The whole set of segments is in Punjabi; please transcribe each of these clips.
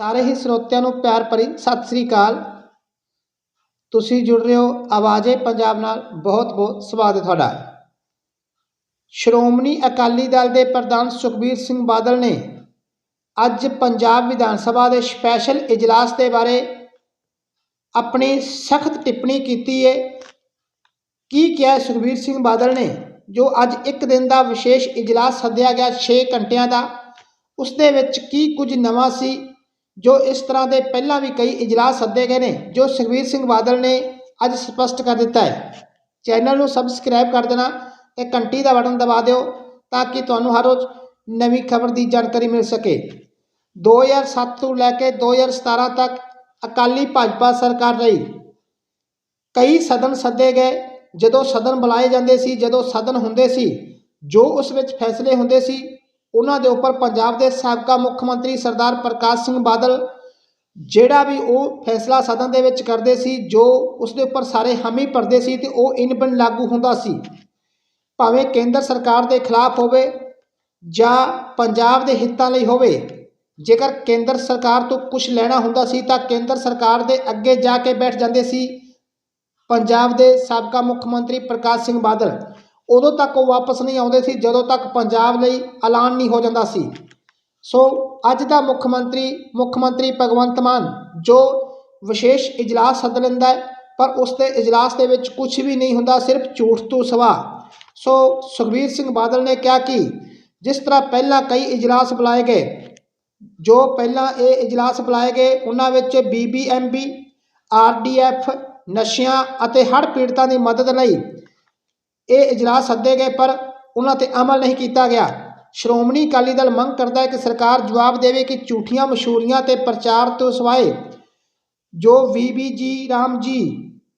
ਸਾਰੇ ਹੀ ਸਰੋਤਿਆਂ ਨੂੰ ਪਿਆਰ ਭਰੀ ਸਤਿ ਸ੍ਰੀ ਅਕਾਲ। ਤੁਸੀਂ ਜੁੜ ਰਹੇ ਹੋ ਆਵਾਜ਼ੇ ਪੰਜਾਬ ਨਾਲ। ਬਹੁਤ ਬਹੁਤ ਸਵਾਗਤ ਤੁਹਾਡਾ। ਸ਼੍ਰੋਮਣੀ ਅਕਾਲੀ ਦਲ ਦੇ ਪ੍ਰਧਾਨ ਸੁਖਬੀਰ ਸਿੰਘ ਬਾਦਲ ਨੇ ਅੱਜ ਪੰਜਾਬ ਵਿਧਾਨ ਸਭਾ ਦੇ ਸਪੈਸ਼ਲ ਇਜਲਾਸ ਦੇ ਬਾਰੇ ਆਪਣੀ ਸਖਤ ਟਿੱਪਣੀ ਕੀਤੀ ਹੈ ਕੀ ਕਿਹਾ ਸੁਖਬੀਰ ਸਿੰਘ ਬਾਦਲ ਨੇ? ਜੋ ਅੱਜ ਇੱਕ ਦਿਨ ਦਾ ਵਿਸ਼ੇਸ਼ ਇਜਲਾਸ ਸੱਦਿਆ ਗਿਆ 6 ਘੰਟਿਆਂ ਦਾ ਉਸ ਦੇ ਵਿੱਚ ਕੀ ਕੁਝ ਨਵਾਂ ਸੀ? ਜੋ ਇਸ ਤਰ੍ਹਾਂ ਦੇ ਪਹਿਲਾਂ ਵੀ ਕਈ ਇਜਲਾਸ ਸੱਦੇ ਗਏ ਨੇ, ਜੋ ਸੁਖਬੀਰ ਸਿੰਘ ਬਾਦਲ ਨੇ ਅੱਜ ਸਪਸ਼ਟ ਕਰ ਦਿੱਤਾ ਹੈ। ਚੈਨਲ ਨੂੰ ਸਬਸਕ੍ਰਾਈਬ ਕਰ ਦੇਣਾ ਤੇ ਘੰਟੀ ਦਾ ਬਟਨ ਦਬਾ ਦਿਓ ਤਾਂ ਕਿ ਤੁਹਾਨੂੰ ਹਰ ਰੋਜ਼ ਨਵੀਂ ਖਬਰ ਦੀ ਜਾਣਕਾਰੀ ਮਿਲ ਸਕੇ। 2007 ਤੋਂ ਲੈ ਕੇ 2017 ਤੱਕ ਅਕਾਲੀ ਭਾਜਪਾ ਸਰਕਾਰ ਰਹੀ। ਕਈ ਸਦਨ ਸੱਦੇ ਗਏ, ਜਦੋਂ ਸਦਨ ਬੁਲਾਏ ਜਾਂਦੇ ਸੀ, ਜਦੋਂ ਸਦਨ ਹੁੰਦੇ ਸੀ, ਜੋ ਉਸ ਵਿੱਚ ਫੈਸਲੇ ਹੁੰਦੇ ਸੀ ਉਹਨਾਂ ਦੇ ਉੱਪਰ ਪੰਜਾਬ ਦੇ ਸਾਬਕਾ ਮੁੱਖ ਮੰਤਰੀ ਸਰਦਾਰ ਪ੍ਰਕਾਸ਼ ਸਿੰਘ ਬਾਦਲ ਜਿਹੜਾ ਵੀ ਉਹ ਫੈਸਲਾ ਸਦਨ ਦੇ ਵਿੱਚ ਕਰਦੇ ਸੀ, ਜੋ ਉਸ ਦੇ ਉੱਪਰ ਸਾਰੇ ਹਾਮੀ ਭਰਦੇ ਸੀ ਤੇ ਉਹ ਇਨ ਬਿਨ ਲਾਗੂ ਹੁੰਦਾ ਸੀ। ਭਾਵੇਂ ਕੇਂਦਰ ਸਰਕਾਰ ਦੇ ਖਿਲਾਫ ਹੋਵੇ ਜਾਂ ਪੰਜਾਬ ਦੇ ਹਿੱਤਾਂ ਲਈ ਹੋਵੇ, ਜੇਕਰ ਕੇਂਦਰ ਸਰਕਾਰ ਤੋਂ ਕੁਝ ਲੈਣਾ ਹੁੰਦਾ ਸੀ ਤਾਂ ਕੇਂਦਰ ਸਰਕਾਰ ਦੇ ਅੱਗੇ ਜਾ ਕੇ ਬੈਠ ਜਾਂਦੇ ਸੀ। ਪੰਜਾਬ ਦੇ ਸਾਬਕਾ ਮੁੱਖ ਮੰਤਰੀ ਪ੍ਰਕਾਸ਼ ਸਿੰਘ ਬਾਦਲ ਉਦੋਂ ਤੱਕ ਉਹ ਵਾਪਸ ਨਹੀਂ ਆਉਂਦੇ ਸੀ, ਜਦੋਂ ਤੱਕ ਪੰਜਾਬ ਲਈ ਐਲਾਨ ਨਹੀਂ ਹੋ ਜਾਂਦਾ ਸੀ। ਸੋ ਅੱਜ ਦਾ ਮੁੱਖ ਮੰਤਰੀ ਮੁੱਖ ਮੰਤਰੀ ਭਗਵੰਤ ਮਾਨ, ਜੋ ਵਿਸ਼ੇਸ਼ ਇਜਲਾਸ ਸੱਦ ਲੈਂਦਾ ਹੈ, ਪਰ ਉਸ ਦੇ ਇਜਲਾਸ ਦੇ ਵਿੱਚ ਕੁਝ ਵੀ ਨਹੀਂ ਹੁੰਦਾ, ਸਿਰਫ ਝੂਠ ਤੋਂ ਸਵਾ। ਸੋ ਸੁਖਬੀਰ ਸਿੰਘ ਬਾਦਲ ਨੇ ਕਿਹਾ ਕਿ ਜਿਸ ਤਰ੍ਹਾਂ ਪਹਿਲਾਂ ਕਈ ਇਜਲਾਸ ਬੁਲਾਏ ਗਏ, ਜੋ ਪਹਿਲਾਂ ਇਹ ਇਜਲਾਸ ਬੁਲਾਏ ਗਏ, ਉਹਨਾਂ ਵਿੱਚ ਬੀਬੀਐਮਬੀ ਆਰਡੀਐਫ ਨਸ਼ਿਆਂ ਅਤੇ ਹੜ੍ਹ ਪੀੜਤਾਂ ਦੀ ਮਦਦ ਲਈ ਇਹ ਇਜਲਾਸ ਸੱਦੇ ਗਏ, ਪਰ ਉਹਨਾਂ ਤੇ ਅਮਲ ਨਹੀਂ ਕੀਤਾ ਗਿਆ। ਸ਼੍ਰੋਮਣੀ ਅਕਾਲੀ ਦਲ ਮੰਗ ਕਰਦਾ ਹੈ ਕਿ ਸਰਕਾਰ ਜਵਾਬ ਦੇਵੇ ਕਿ ਝੂਠੀਆਂ ਮਸ਼ਹੂਰੀਆਂ ਤੇ ਪ੍ਰਚਾਰ ਤੋਂ ਸਿਵਾਏ ਜੋ ਵੀਬੀਜੀ ਰਾਮ ਜੀ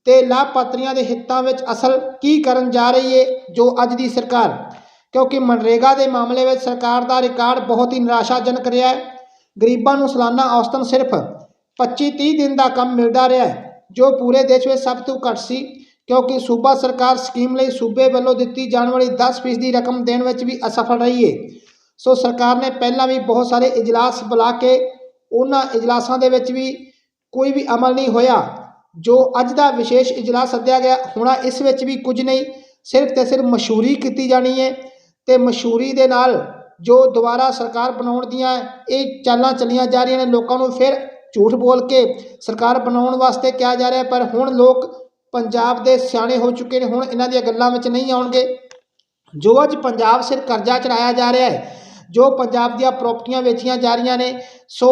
ਤੇ ਲਾਭਪਾਤਰੀਆਂ ਦੇ ਹਿੱਤਾਂ ਵਿੱਚ ਅਸਲ ਕੀ ਕਰਨ ਜਾ ਰਹੀ ਹੈ ਜੋ ਅੱਜ ਦੀ ਸਰਕਾਰ। ਕਿਉਂਕਿ ਮਨਰੇਗਾ ਦੇ ਮਾਮਲੇ ਵਿੱਚ ਸਰਕਾਰ ਦਾ ਰਿਕਾਰਡ ਬਹੁਤ ਹੀ ਨਿਰਾਸ਼ਾਜਨਕ ਰਿਹਾ ਹੈ। ਗਰੀਬਾਂ ਨੂੰ ਸਾਲਾਨਾ ਔਸਤਨ ਸਿਰਫ 25-30 ਦਿਨ ਦਾ ਕੰਮ ਮਿਲਦਾ ਰਿਹਾ ਜੋ ਪੂਰੇ ਦੇਸ਼ ਵਿੱਚ ਸਭ ਤੋਂ ਘੱਟ ਸੀ। ਕਿਉਂਕਿ ਸੂਬਾ ਸਰਕਾਰ ਸਕੀਮ ਲਈ ਸੂਬੇ ਵੱਲੋਂ ਦਿੱਤੀ ਜਾਣ ਵਾਲੀ 10% ਦੀ ਰਕਮ ਦੇਣ ਵਿੱਚ ਵੀ ਅਸਫਲ ਰਹੀ ਹੈ ਸੋ ਸਰਕਾਰ ਨੇ ਪਹਿਲਾਂ ਵੀ ਬਹੁਤ ਸਾਰੇ ਇਜਲਾਸ ਬੁਲਾ ਕੇ ਉਹਨਾਂ ਇਜਲਾਸਾਂ ਦੇ ਵਿੱਚ ਵੀ ਕੋਈ ਵੀ ਅਮਲ ਨਹੀਂ ਹੋਇਆ। ਜੋ ਅੱਜ ਦਾ ਵਿਸ਼ੇਸ਼ ਇਜਲਾਸ ਸੱਦਿਆ ਗਿਆ, ਹੋਣਾ ਇਸ ਵਿੱਚ ਵੀ ਕੁਝ ਨਹੀਂ, ਸਿਰਫ ਤੇ ਸਿਰਫ ਮਸ਼ਹੂਰੀ ਕੀਤੀ ਜਾਣੀ ਹੈ ਤੇ ਮਸ਼ਹੂਰੀ ਦੇ ਨਾਲ ਜੋ ਦੁਬਾਰਾ ਸਰਕਾਰ ਬਣਾਉਣ ਦੀਆਂ ਇਹ ਚਾਲਾਂ ਚੱਲੀਆਂ ਜਾ ਰਹੀਆਂ ਨੇ, ਲੋਕਾਂ ਨੂੰ ਫਿਰ ਝੂਠ ਬੋਲ ਕੇ ਸਰਕਾਰ ਬਣਾਉਣ ਵਾਸਤੇ ਕਿਹਾ ਜਾ ਰਿਹਾ, ਪਰ ਹੁਣ ਲੋਕ ਪੰਜਾਬ ਦੇ ਸਿਆਣੇ ਹੋ ਚੁੱਕੇ ਨੇ, ਹੁਣ ਇਹਨਾਂ ਦੀਆਂ ਗੱਲਾਂ ਵਿੱਚ ਨਹੀਂ ਆਉਣਗੇ। ਜੋ ਅੱਜ ਪੰਜਾਬ ਸਿਰ ਕਰਜ਼ਾ ਚੜਾਇਆ ਜਾ ਰਿਹਾ ਹੈ, ਜੋ ਪੰਜਾਬ ਦੀਆਂ ਪ੍ਰਾਪਰਟੀਆਂ ਵੇਚੀਆਂ ਜਾ ਰਹੀਆਂ ਨੇ, ਸੋ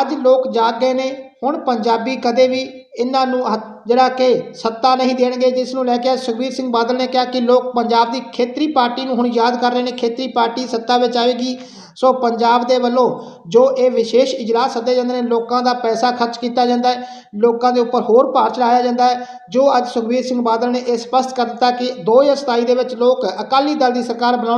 ਅੱਜ ਲੋਕ ਜਾਗ ਗਏ ਨੇ। ਹੁਣ ਪੰਜਾਬੀ ਕਦੇ ਵੀ ਇਹਨਾਂ ਨੂੰ ਹ ਜਿਹੜਾ ਕਿ ਸੱਤਾ ਨਹੀਂ ਦੇਣਗੇ, ਜਿਸ ਨੂੰ ਲੈ ਕੇ ਸੁਖਬੀਰ ਸਿੰਘ ਬਾਦਲ ਨੇ ਕਿਹਾ ਕਿ ਲੋਕ ਪੰਜਾਬ ਦੀ ਖੇਤਰੀ ਪਾਰਟੀ ਨੂੰ ਹੁਣ ਯਾਦ ਕਰ ਰਹੇ ਨੇ। ਖੇਤਰੀ ਪਾਰਟੀ ਸੱਤਾ ਵਿੱਚ ਆਵੇਗੀ। ਸੋ ਪੰਜਾਬ ਦੇ ਵੱਲੋਂ ਜੋ ਇਹ ਵਿਸ਼ੇਸ਼ ਇਜਲਾਸ ਸੱਦੇ ਜਾਂਦੇ ਨੇ, ਲੋਕਾਂ ਦਾ ਪੈਸਾ ਖਰਚ ਕੀਤਾ ਜਾਂਦਾ ਹੈ, ਲੋਕਾਂ ਦੇ ਉੱਪਰ ਹੋਰ ਭਾਰ ਚੜਾਇਆ ਜਾਂਦਾ ਹੈ, ਜੋ ਅੱਜ ਸੁਖਬੀਰ ਸਿੰਘ ਬਾਦਲ ਨੇ ਇਹ ਸਪਸ਼ਟ ਕਰ ਦਿੱਤਾ ਕਿ 2027 ਦੇ ਵਿੱਚ ਲੋਕ ਅਕਾਲੀ ਦਲ ਦੀ ਸਰਕਾਰ ਬਣਾਉਣ